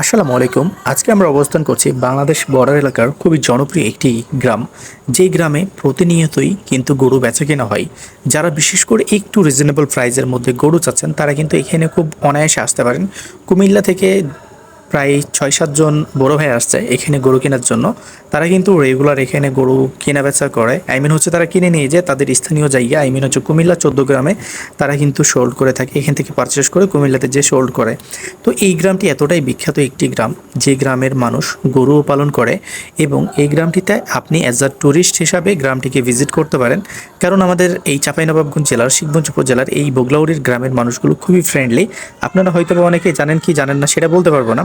আসসালামু আলাইকুম। আজকে আমরা অবস্থান করছি বাংলাদেশ বর্ডার এলাকার খুবই জনপ্রিয় একটি গ্রাম। যেই গ্রামে প্রতিনিয়তই কিন্তু গরু বেচা কেনা হয়। যারা বিশেষ করে একটু রিজনেবল প্রাইজের মধ্যে গরু চাচ্ছেন, তারা কিন্তু এখানে খুব অনায়াসে আসতে পারেন। কুমিল্লা থেকে প্রায় ছয় সাতজন বড় ভাই আসছে এখানে গরু কেনার জন্য। তারা কিন্তু রেগুলার এখানে গরু কেনা বেচা করে। আই মিন হচ্ছে তারা কিনে নিয়ে যায় তাদের স্থানীয় জায়গা। আই মিন হচ্ছে কুমিল্লা চোদ্দ গ্রামে তারা কিন্তু শোল্ড করে থাকে। এখান থেকে পারচেস করে কুমিল্লাতে যে শোল্ড করে। তো এই গ্রামটি এতটাই বিখ্যাত একটি গ্রাম যে গ্রামের মানুষ গরুও পালন করে এবং এই গ্রামটিতে আপনি অ্যাজ আ ট্যুরিস্ট হিসাবে গ্রামটিকে ভিজিট করতে পারেন। কারণ আমাদের এই চাঁপাইনবাবগঞ্জ জেলার শিখগঞ্জ উপজেলার এই বগলাউড়ির গ্রামের মানুষগুলো খুবই ফ্রেন্ডলি আপনারা হয়তো অনেকেই জানেন কি জানেন না সেটা বলতে পারব না।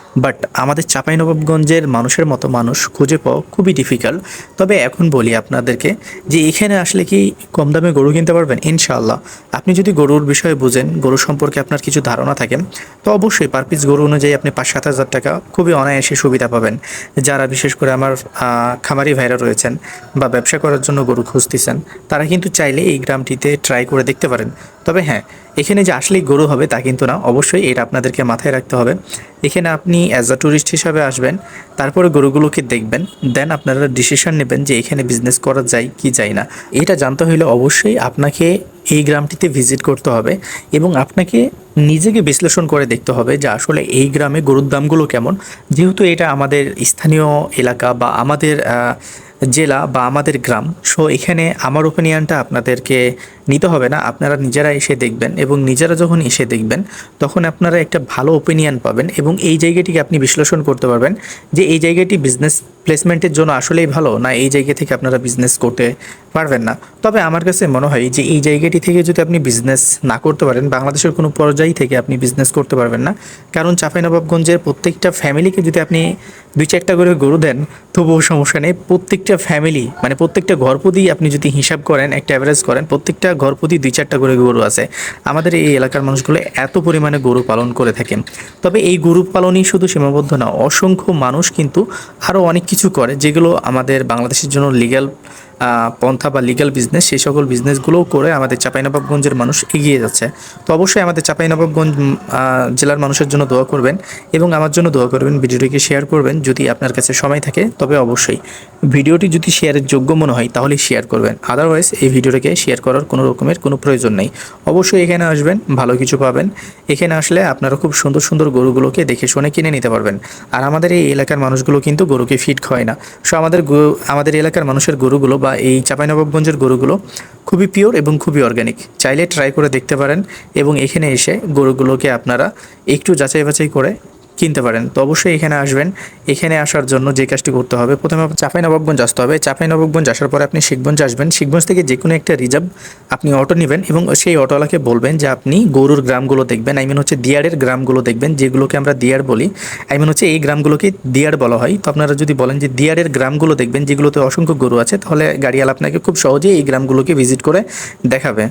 বাট আমাদের চাঁপাইনবাবগঞ্জের মানুষের মতো মানুষ খুঁজে পাওয়া খুবই ডিফিকাল্ট তবে এখন বলি আপনাদেরকে যে এখানে আসলে কি কম দামে গরু কিনতে পারবেন? ইনশাআল্লাহ। আপনি যদি গরুর বিষয়ে বুঝেন, গরু সম্পর্কে আপনার কিছু ধারণা থাকে, তো অবশ্যই পার পিস গরু অনুযায়ী আপনি পাঁচ সাত হাজার টাকা খুবই অনায়াসে সুবিধা পাবেন। যারা বিশেষ করে আমার খামারি ভাইরা রয়েছেন বা ব্যবসা করার জন্য গরু খুঁজতেছেন, তারা কিন্তু চাইলে এই গ্রামটিতে ট্রাই করে দেখতে পারেন। তবে হ্যাঁ এখানে যে আসলেই গরু হবে তা কিন্তু না। অবশ্যই এটা আপনাদেরকে মাথায় রাখতে হবে। এখানে আপনি অ্যাজ আ ট্যুরিস্ট হিসাবে আসবেন, তারপরে গরুগুলোকে দেখবেন দেন আপনারা ডিসিশন নেবেন যে এখানে বিজনেস করা যায় কি যায় না। এটা জানতে হলে অবশ্যই আপনাকে এই গ্রামটিতে ভিজিট করতে হবে এবং আপনাকে নিজেকে বিশ্লেষণ করে দেখতে হবে যে আসলে এই গ্রামে গরুর দামগুলো কেমন। যেহেতু এটা আমাদের স্থানীয় এলাকা বা আমাদের জেলা বা আমাদের গ্রাম সো এখানে আমার ওপিনিয়নটা আপনাদেরকে নিতে হবে না, আপনারা নিজেরা এসে দেখবেন এবং নিজেরা যখন এসে দেখবেন, তখন আপনারা একটা ভালো ওপিনিয়ন পাবেন এবং এই জায়গাটিকে আপনি বিশ্লেষণ করতে পারবেন যে এই জায়গাটি বিজনেস প্লেসমেন্টের জন্য আসলেই ভালো না এই জায়গা থেকে আপনারা বিজনেস করতে পারবেন না। তবে আমার কাছে মনে হয় যে এই জায়গাটি থেকে যদি আপনি বিজনেস না করতে পারেন, বাংলাদেশের কোনো পর্যায় থেকে আপনি বিজনেস করতে পারবেন না। কারণ চাঁপাইনবাবগঞ্জের প্রত্যেকটা ফ্যামিলিকে যদি আপনি দুই চারটা করে গরু দেন, তবুও সমস্যা নেই। প্রত্যেকটা ফ্যামিলি মানে প্রত্যেকটা ঘরপতি আপনি যদি হিসাব করেন, একটা অ্যাভারেজ করেন, প্রত্যেকটা ঘরপতি দুই চারটা করে গরু আছে। আমাদের এই এলাকার মানুষগুলো এত পরিমাণে গরু পালন করে থাকেন। তবে এই গরু পালনই শুধু সীমাবদ্ধ না, অসংখ্য মানুষ কিন্তু আরও অনেক কিছু করে, যেগুলো আমাদের বাংলাদেশের জন্য লিগ্যাল পন্থা বা লিগ্যাল বিজনেস সেই সকল বিজনেসগুলোও করে আমাদের চাঁপাইনবাবগঞ্জের মানুষ এগিয়ে যাচ্ছে। তো অবশ্যই আমাদের চাঁপাইনবাবগঞ্জ জেলার মানুষের জন্য দোয়া করবেন এবং আমার জন্য দোয়া করবেন, ভিডিওটিকে শেয়ার করবেন যদি আপনার কাছে সময় থাকে, তবে অবশ্যই। ভিডিওটি যদি শেয়ারের যোগ্য মনে হয়, তাহলে শেয়ার করবেন। আদারওয়াইজ এই ভিডিওটাকে শেয়ার করার কোনো রকমের কোনো প্রয়োজন নেই। অবশ্যই এখানে আসবেন, ভালো কিছু পাবেন। এখানে আসলে আপনারা খুব সুন্দর সুন্দর গরুগুলোকে দেখে শুনে কিনে নিতে পারবেন। আর আমাদের এই এলাকার মানুষগুলো কিন্তু গরুকে ফিট খায় না। সো আমাদের আমাদের এলাকার মানুষের গরুগুলো বা এই চাঁপাইনবাবগঞ্জের গরুগুলো খুবই পিওর এবং খুবই অর্গানিক চাইলে ট্রাই করে দেখতে পারেন এবং এখানে এসে গরুগুলোকে আপনারা একটু যাচাই বাছাই করে কিনতে পারেন। তো অবশ্যই এখানে আসবেন। এখানে আসার জন্য যে কাজটি করতে হবে, প্রথমে চাপাই নবাবগঞ্জ আসতে হবে। চাপাই নবাবগঞ্জ আসার পরে আপনি শিখগঞ্জ আসবেন। শিখগঞ্জ থেকে যে কোনো একটা রিজার্ভ আপনি অটো নেবেন এবং সেই অটোওয়ালাকে বলবেন যে, আপনি গরুর গ্রামগুলো দেখবেন। আই মিন হচ্ছে দিয়ারের গ্রামগুলো দেখবেন, যেগুলোকে আমরা দিয়ার বলি। আই মিন হচ্ছে এই গ্রামগুলোকে দিয়ার বলা হয়। তো আপনারা যদি বলেন যে দিয়ারের গ্রামগুলো দেখবেন, যেগুলোতে অসংখ্য গরু আছে, তাহলে গাড়িওয়ালা আপনাকে খুব সহজেই এই গ্রামগুলোকে ভিজিট করে দেখাবে।